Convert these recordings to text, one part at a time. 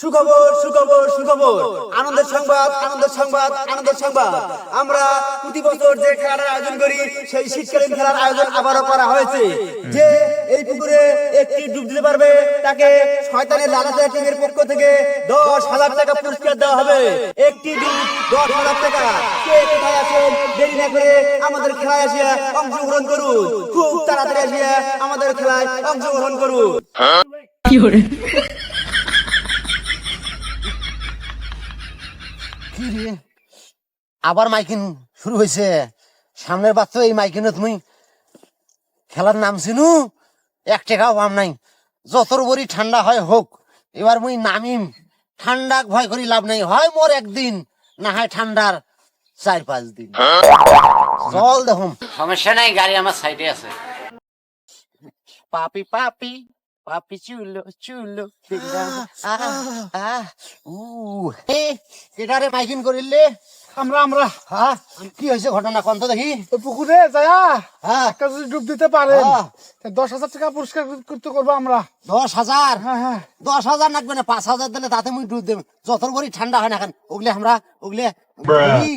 সুখবর সুখবর সুখবর। আনন্দের সংবাদ আনন্দের সংবাদ আনন্দের সংবাদ। আমরা প্রতি বছর যে খেলার আয়োজন করি, সেই শীতকালীন খেলার আয়োজন আবারও করা হয়েছে। যে এই পুকুরে একটি ডুব দিতে পারবে, তাকে শয়তানের লালাতে টিমের পক্ষ থেকে দশ হাজার টাকা পুরস্কার দেওয়া হবে। একটি ডুব, দশ হাজার টাকা। কে কোথায় আছেন, দেরি না করে আমাদের খেলায় আসিয়া অংশগ্রহণ করুন। খুব তাড়াতাড়ি আসিয়া আমাদের খেলায় অংশগ্রহণ করুন। কি রে? আবার মাইকিং শুরু হয়েছে। সামনের বাচ্চা এই মাইকিনে তুমি খেলার নাম চিনু? এক টাকাও পাম নাই। যতর বড়ি ঠান্ডা হয় হোক এবার মুই নামিম। ঠান্ডা ভয় করি লাভ নাই। হয় মোর একদিন না হয় ঠান্ডার চার পাঁচ দিন। জল দেখুন সমস্যা নাই গাড়ি আমার সাইডে আছে। পাপি পাপি। পাপি চুলো চুলো আহ, আহ, উ এ, এটারে মাইকিং করিলে? আমরা আমরা। হ্যাঁ কি হয়েছে ঘটনা কন্ত দেখি? ওই পুকুরে যায়া। হ্যাঁ একটা যদি ডুব দিতে পারেন হ্যাঁ। তা দশ হাজার টাকা পুরস্কার করতে করব আমরা। দশ হাজার? হ্যাঁ হ্যাঁ। দশ হাজার লাগবে না পাঁচ হাজার দিলে তাতে মুই দুধ দেব। যত বড়ি ঠান্ডা হয় না কেন? ওগুলি আমরা ওগুলি ওগুলি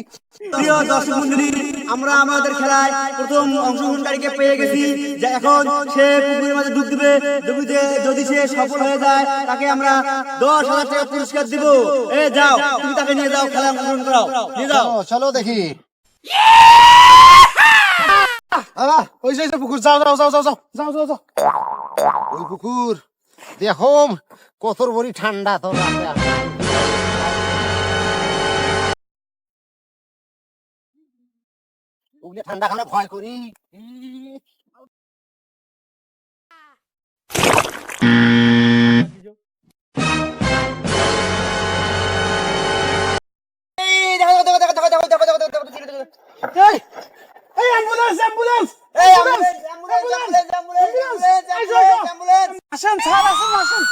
প্রিয় দর্শক মন্ডলী আমরা আমাদের খেলায় প্রথম অংশগ্রহণকারীকে পেয়ে গেছি যে এখন সে পুকুরের মাঝে ডুব দিবে। ডুবিতে যদি সে সফল হয়ে যায় তাকে আমরা দশ হাজার টাকা পুরস্কার দিব। এ যাও তুমি তাকে নিয়ে যাও খেলায় অংশগ্রহণ করাও। নিয়ে যাও। চলো, দেখি। ওই যে দেখো কতর বড়ি ঠান্ডা তোর উগলে ঠান্ডা খাওয়া ভয় করি আসেন স্যার আসেন আসেন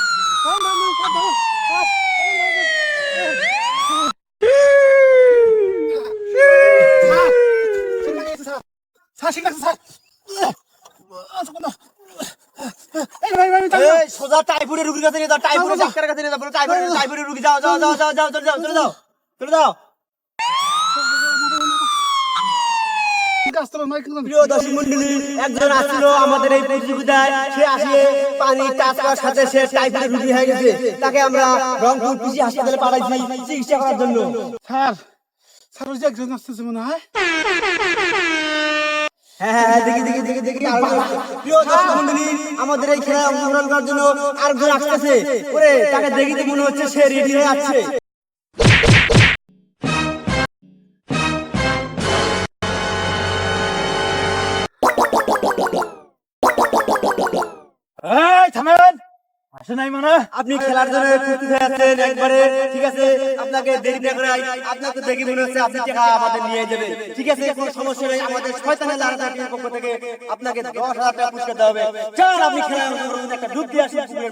ঠিক আছে স্যার। সোজা টাইফয়েডের রোগীর কাছে নিয়ে যাও টাইফয়েডের ডাক্তারের কাছে নিয়ে যাও টাইফয়েডের টাইফয়েডের রোগী যাও যাও যাও যাও যাও চলে যাও চলে যাও চলে যাও। প্রিয় দর্শক মন্ডলী একজন আসছিল আমাদের এই প্রতিযোগিতায়। সে আসিয়ে পানি টাচ করার সাথে সে টাইফয়েডের রোগী হয়ে গেছে। তাকে আমরা রংপুর পিসি হাসপাতালে পাঠাইছি চিকিৎসা করার জন্য। স্যার স্যার ওই যে একজন আসতেছে মনে হয়। হ্যাঁ হ্যাঁ হ্যাঁ, দেখি দেখি দেখি দেখি মনে হচ্ছে সে রেডি হয়ে আছে। এই আপনি খেলার জন্য আপনাকে দেরি করে আপনাকে তো মনে হচ্ছে আপনি আমাদের নিয়ে যাবে ঠিক আছে কোনো সমস্যা নেই আমাদের শয়তানের লারাটার পক্ষ থেকে আপনাকে দশ হাজার টাকা পুরস্কার দেওয়া হবে চান আপনি খেলার একটা দিয়ে আসুন পুকুরের